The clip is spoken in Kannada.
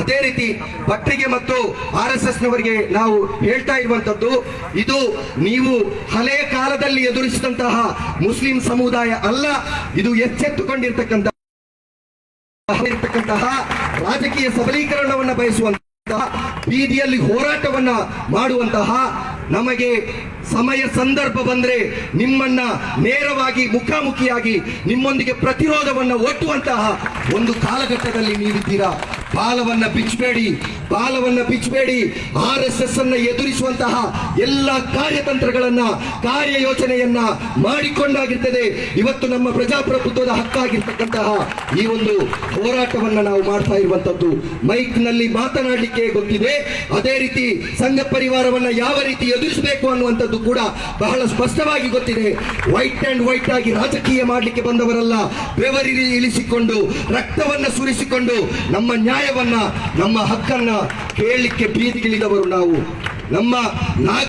ಅದೇ ರೀತಿ ಪತ್ರಿಕೆ ಮತ್ತು ಆರ್ ಎಸ್ ಎಸ್ ನವರಿಗೆ ನಾವು ಹೇಳ್ತಾ ಇರುವಂತದ್ದು ಇದು ನೀವು ಹಳೆಯ ಕಾಲದಲ್ಲಿ ಎದುರಿಸಿದಂತಹ ಮುಸ್ಲಿಂ ಸಮುದಾಯ ಅಲ್ಲ, ಇದು ಎಚ್ಚೆತ್ತುಕೊಂಡಿರ್ತಕ್ಕಂಥ ಇರ್ತಕ್ಕಂತಹ ರಾಜಕೀಯ ಸಬಲೀಕರಣವನ್ನು ಬಯಸುವಂತಹ, ಬೀದಿಯಲ್ಲಿ ಹೋರಾಟವನ್ನ ಮಾಡುವಂತಹ, ನಮಗೆ ಸಮಯ ಸಂದರ್ಭ ಬಂದ್ರೆ ನಿಮ್ಮನ್ನ ನೇರವಾಗಿ ಮುಖಾಮುಖಿಯಾಗಿ ನಿಮ್ಮೊಂದಿಗೆ ಪ್ರತಿರೋಧವನ್ನ ಒಟ್ಟುವಂತಹ ಒಂದು ಕಾಲಘಟ್ಟದಲ್ಲಿ ನೀವಿದ್ದೀರಾ? ಬಾಲವನ್ನ ಬಿಚ್ಚಬೇಡಿ ಬಾಲವನ್ನ ಬಿಚ್ಚಬೇಡಿ. ಆರ್ ಎಸ್ ಎಸ್ ಅನ್ನ ಎದುರಿಸುವಂತಹ ಎಲ್ಲ ಕಾರ್ಯತಂತ್ರಗಳನ್ನ ಕಾರ್ಯಯೋಚನೆಯನ್ನ ಮಾಡಿಕೊಂಡಾಗಿರ್ತದೆ. ಇವತ್ತು ನಮ್ಮ ಪ್ರಜಾಪ್ರಭುತ್ವದ ಹಕ್ಕಾಗಿರ್ತಕ್ಕಂತಹ ಈ ಒಂದು ಹೋರಾಟವನ್ನ ನಾವು ಮಾಡ್ತಾ ಇರುವಂತದ್ದು. ಮೈಕ್ನಲ್ಲಿ ಮಾತನಾಡಲಿಕ್ಕೆ ಗೊತ್ತಿದೆ. ಅದೇ ರೀತಿ ಸಂಘ ಪರಿವಾರವನ್ನ ಯಾವ ರೀತಿ ಎದುರಿಸಬೇಕು ಅನ್ನುವಂಥದ್ದು ಕೂಡ ಬಹಳ ಸ್ಪಷ್ಟವಾಗಿ ಗೊತ್ತಿದೆ. ವೈಟ್ ಅಂಡ್ ವೈಟ್ ಆಗಿ ರಾಜಕೀಯ ಮಾಡಲಿಕ್ಕೆ ಬಂದವರಲ್ಲ ಬೆವರಿ ಇಳಿಸಿಕೊಂಡು, ರಕ್ತವನ್ನ ಸುರಿಸಿಕೊಂಡು ನಮ್ಮ ನ್ಯಾಯವನ್ನ ನಮ್ಮ ಹಕ್ಕನ್ನ ಕೇಳಲಿಕ್ಕೆ ಬೀದಿಗಿಳಿದವರು ನಾವು. ನಮ್ಮ